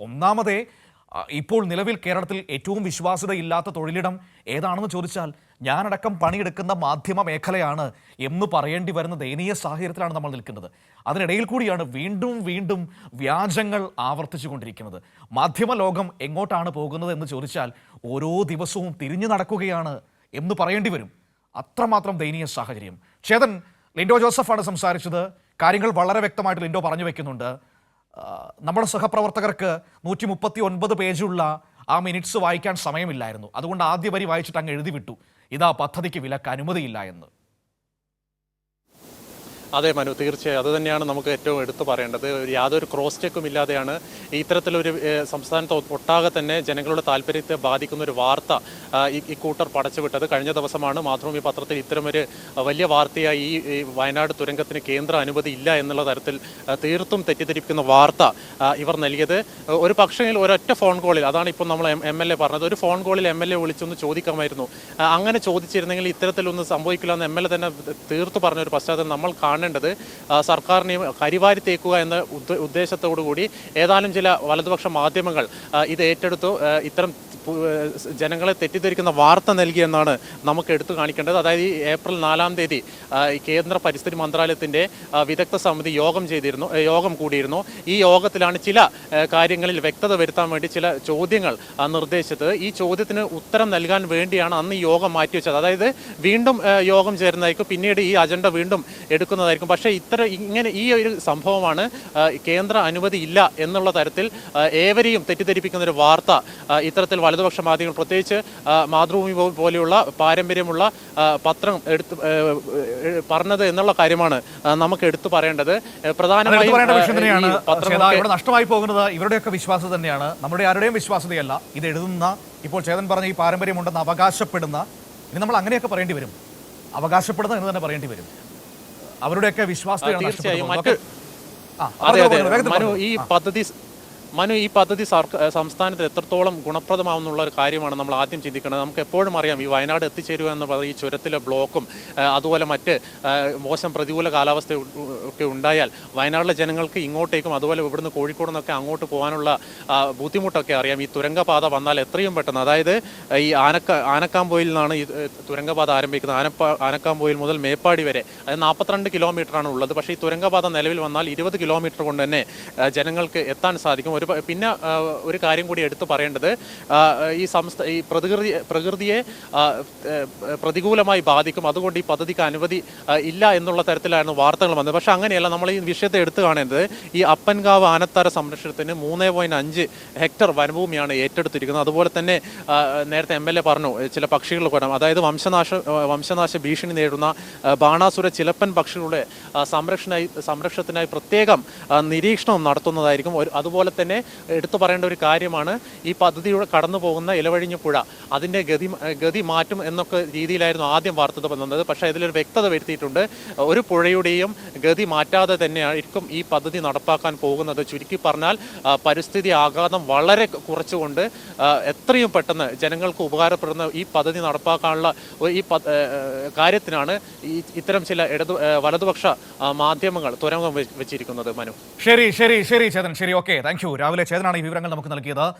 ഒന്നാമതേ ഇപ്പോൾ നിലവിൽ കേരളത്തിൽ ഏറ്റവും വിശ്വാസ്യതയില്ലാത്ത തൊഴിലിടം ഏതാണെന്ന് ചോദിച്ചാൽ ഞാനടക്കം പണിയെടുക്കുന്ന മാധ്യമ മേഖലയാണ് എന്ന് പറയേണ്ടി വരുന്ന ദയനീയ സാഹചര്യത്തിലാണ് നമ്മൾ നിൽക്കുന്നത്. അതിനിടയിൽ കൂടിയാണ് വീണ്ടും വീണ്ടും വ്യാജങ്ങൾ ആവർത്തിച്ചുകൊണ്ടിരിക്കുന്നത്. മാധ്യമ ലോകം എങ്ങോട്ടാണ് പോകുന്നത് എന്ന് ചോദിച്ചാൽ ഓരോ ദിവസവും തിരിഞ്ഞു നടക്കുകയാണ് എന്ന് പറയേണ്ടി വരും. അത്രമാത്രം ദയനീയ സാഹചര്യം. ചേതൻ ലിൻഡോ ജോസഫാണ് സംസാരിച്ചത്. കാര്യങ്ങൾ വളരെ വ്യക്തമായിട്ട് ലിൻഡോ പറഞ്ഞു വെക്കുന്നുണ്ട്. നമ്മുടെ സഹപ്രവർത്തകർക്ക് നൂറ്റി മുപ്പത്തി ഒൻപത് പേജുള്ള ആ മിനിറ്റ്സ് വായിക്കാൻ സമയമില്ലായിരുന്നു. അതുകൊണ്ട് ആദ്യ വരി വായിച്ചിട്ട് അങ്ങ് എഴുതി വിട്ടു. ഇതാ പദ്ധതിക്ക് വിലക്ക് അനുമതിയില്ല എന്ന്. അതെ മനു തീർച്ചയായും. അത് തന്നെയാണ് നമുക്ക് ഏറ്റവും എടുത്തു പറയേണ്ടത്. യാതൊരു ക്രോസ് ചെക്കും ഇല്ലാതെയാണ് ഇത്തരത്തിലൊരു സംസ്ഥാനത്ത് ഒട്ടാകെ തന്നെ ജനങ്ങളുടെ താല്പര്യത്തെ ബാധിക്കുന്ന ഒരു വാർത്ത ഇക്കൂട്ടർ പടച്ചുവിട്ടത് കഴിഞ്ഞ ദിവസമാണ് മാതൃഭൂമി പത്രത്തിൽ ഇത്തരമൊരു വലിയ വാർത്തയായി ഈ വയനാട് തുരങ്കത്തിന് കേന്ദ്ര അനുമതി ഇല്ല എന്നുള്ള തരത്തിൽ തീർത്തും തെറ്റിദ്ധരിപ്പിക്കുന്ന വാർത്ത ഇവർ നൽകിയത്. ഒരു പക്ഷേ ഒരൊറ്റ ഫോൺ കോളിൽ അതാണ് ഇപ്പോൾ നമ്മൾ എം എൽ എ പറഞ്ഞത്. ഒരു ഫോൺ കോളിൽ എം എൽ എ വിളിച്ചൊന്ന് ചോദിക്കാമായിരുന്നു. അങ്ങനെ ചോദിച്ചിരുന്നെങ്കിൽ ഇത്തരത്തിലൊന്നും സംഭവിക്കില്ല എന്ന് എം എൽ എ തന്നെ തീർത്തു പറഞ്ഞ ഒരു പശ്ചാത്തലം നമ്മൾ കാണേണ്ടത്. സർക്കാരിനെ കരിവാരി തേക്കുക എന്ന ഉദ്ദ- ഉദ്ദേശത്തോടു കൂടി ഏതാനും ചില വലതുപക്ഷ മാധ്യമങ്ങൾ ഇത് ഏറ്റെടുത്തു. ഇത്തരം ജനങ്ങളെ തെറ്റിദ്ധരിക്കുന്ന വാർത്ത നൽകിയെന്നാണ് നമുക്ക് എടുത്തു കാണിക്കേണ്ടത്. അതായത് ഈ ഏപ്രിൽ നാലാം തീയതി കേന്ദ്ര പരിസ്ഥിതി മന്ത്രാലയത്തിന്റെ വിദഗ്ധ സമിതി യോഗം ചെയ്തിരുന്നു യോഗം കൂടിയിരുന്നു. ഈ യോഗത്തിലാണ് ചില കാര്യങ്ങളിൽ വ്യക്തത വരുത്താൻ വേണ്ടി ചില ചോദ്യങ്ങൾ നിർദ്ദേശിച്ചത്. ഈ ചോദ്യത്തിന് ഉത്തരം നൽകാൻ വേണ്ടിയാണ് അന്ന് ഈ യോഗം മാറ്റിവെച്ചത്. അതായത് വീണ്ടും യോഗം ചേരുന്നതായിരിക്കും പിന്നീട് ഈ അജണ്ട വീണ്ടും എടുക്കുന്നതായിരിക്കും. പക്ഷേ ഇത്തരം ഇങ്ങനെ ഈ ഒരു സംഭവമാണ് കേന്ദ്ര അനുമതി ഇല്ല എന്നുള്ള തരത്തിൽ ഏവരെയും തെറ്റിദ്ധരിപ്പിക്കുന്ന ഒരു വാർത്ത ഇത്തരത്തിൽ വലതുപക്ഷ മാധ്യമങ്ങൾ പ്രത്യേകിച്ച് മാതൃഭൂമി പോലെയുള്ള പാരമ്പര്യമുള്ള പത്രം എടുത്ത് പറഞ്ഞത് എന്നുള്ള കാര്യമാണ് നമുക്ക് എടുത്തു പറയേണ്ടത്. പ്രധാനമായും നഷ്ടമായി പോകുന്നത് ഇവരുടെയൊക്കെ വിശ്വാസം തന്നെയാണ്. നമ്മുടെ ആരുടെയും വിശ്വാസതയല്ല ഇത് എഴുതുന്ന ഇപ്പോൾ ചേതൻ പറഞ്ഞ ഈ പാരമ്പര്യമുണ്ടെന്ന് അവകാശപ്പെടുന്ന ഇനി നമ്മൾ അങ്ങനെയൊക്കെ പറയേണ്ടി വരും. അവകാശപ്പെടുന്ന എന്ന് തന്നെ പറയേണ്ടി വരും. അവരുടെയൊക്കെ വിശ്വാസതയാണ് തീർച്ചയായും. മറ്റ്. ഈ. പദ്ധതി മനു ഈ പദ്ധതി സംസ്ഥാനത്ത് എത്രത്തോളം ഗുണപ്രദമാവുന്നുള്ള ഒരു കാര്യമാണ് നമ്മൾ ആദ്യം ചിന്തിക്കുന്നത് നമുക്ക് എപ്പോഴും അറിയാം ഈ വയനാട് എത്തിച്ചേരുക എന്ന് പറയുന്ന ഈ ചുരത്തിലെ ബ്ലോക്കും അതുപോലെ മറ്റ് മോശം പ്രതികൂല കാലാവസ്ഥ ഒക്കെ ഉണ്ടായാൽ വയനാട്ടിലെ ജനങ്ങൾക്ക് ഇങ്ങോട്ടേക്കും അതുപോലെ ഇവിടുന്ന് കോഴിക്കോട് നിന്നൊക്കെ അങ്ങോട്ട് പോകാനുള്ള ബുദ്ധിമുട്ടൊക്കെ അറിയാം. ഈ തുരങ്കപാത വന്നാൽ എത്രയും പെട്ടെന്ന് അതായത് ഈ ആനക്ക ആനക്കാമ്പോയിൽ നിന്നാണ് ഈ തുരങ്കപാത ആരംഭിക്കുന്നത്. ആനപ്പ ആനക്കാമ്പോയിൽ മുതൽ മേപ്പാടി വരെ അത് നാൽപ്പത്തിരണ്ട് കിലോമീറ്ററാണ് ഉള്ളത്. പക്ഷേ ഈ തുരങ്കപാത നിലവിൽ വന്നാൽ ഇരുപത് കിലോമീറ്റർ കൊണ്ട് തന്നെ ജനങ്ങൾക്ക് എത്താൻ സാധിക്കും. ഒരു പിന്നെ ഒരു കാര്യം കൂടി എടുത്തു പറയേണ്ടത്. ഈ സംസ്ഥ ഈ പ്രകൃതി പ്രകൃതിയെ പ്രതികൂലമായി ബാധിക്കും. അതുകൊണ്ട് ഈ പദ്ധതിക്ക് അനുമതി ഇല്ല എന്നുള്ള തരത്തിലായിരുന്നു വാർത്തകൾ വന്നത്. പക്ഷേ അങ്ങനെയല്ല നമ്മൾ ഈ വിഷയത്തെ എടുത്തു കാണേണ്ടത്. ഈ അപ്പൻകാവ് ആനത്താര സംരക്ഷണത്തിന് മൂന്ന് പോയിന്റ് അഞ്ച് ഹെക്ടർ വനഭൂമിയാണ് ഏറ്റെടുത്തിരിക്കുന്നത്. അതുപോലെ തന്നെ നേരത്തെ എം എൽ എ പറഞ്ഞു ചില പക്ഷികൾ കൂടാം അതായത് വംശനാശ വംശനാശ ഭീഷണി നേരിടുന്ന ബാണാസുര ചിലപ്പൻ പക്ഷികളുടെ സംരക്ഷണ സംരക്ഷണത്തിനായി പ്രത്യേകം നിരീക്ഷണം നടത്തുന്നതായിരിക്കും. അതുപോലെ തന്നെ എടുത്തു പറയേണ്ട ഒരു കാര്യമാണ് ഈ പദ്ധതിയുടെ കടന്നു പോകുന്ന ഇലവഴിഞ്ഞ പുഴ. അതിന്റെ ഗതി ഗതി മാറ്റും എന്നൊക്കെ രീതിയിലായിരുന്നു ആദ്യം വാർത്ത വന്നത്. പക്ഷേ അതിലൊരു വ്യക്തത വരുത്തിയിട്ടുണ്ട്. ഒരു പുഴയുടെയും ഗതി മാറ്റാതെ തന്നെയായിരിക്കും ഈ പദ്ധതി നടപ്പാക്കാൻ പോകുന്നത്. ചുരുക്കി പറഞ്ഞാൽ പരിസ്ഥിതി ആഘാതം വളരെ കുറച്ചുകൊണ്ട് എത്രയും പെട്ടെന്ന് ജനങ്ങൾക്ക് ഉപകാരപ്പെടുന്ന ഈ പദ്ധതി നടപ്പാക്കാനുള്ള ഈ കാര്യത്തിനാണ് ഇത്തരം ചില ഇടതു വലതുപക്ഷ മാധ്യമങ്ങൾ തുരങ്കം വെച്ചിരിക്കുന്നത്. മനു. ശരി ശരി ശരി ചേതൻ. ശരി ഓക്കെ. Thank you. രാവിലെ ചേതനാണ് ഈ വിവരങ്ങൾ നമുക്ക് നൽകിയത്.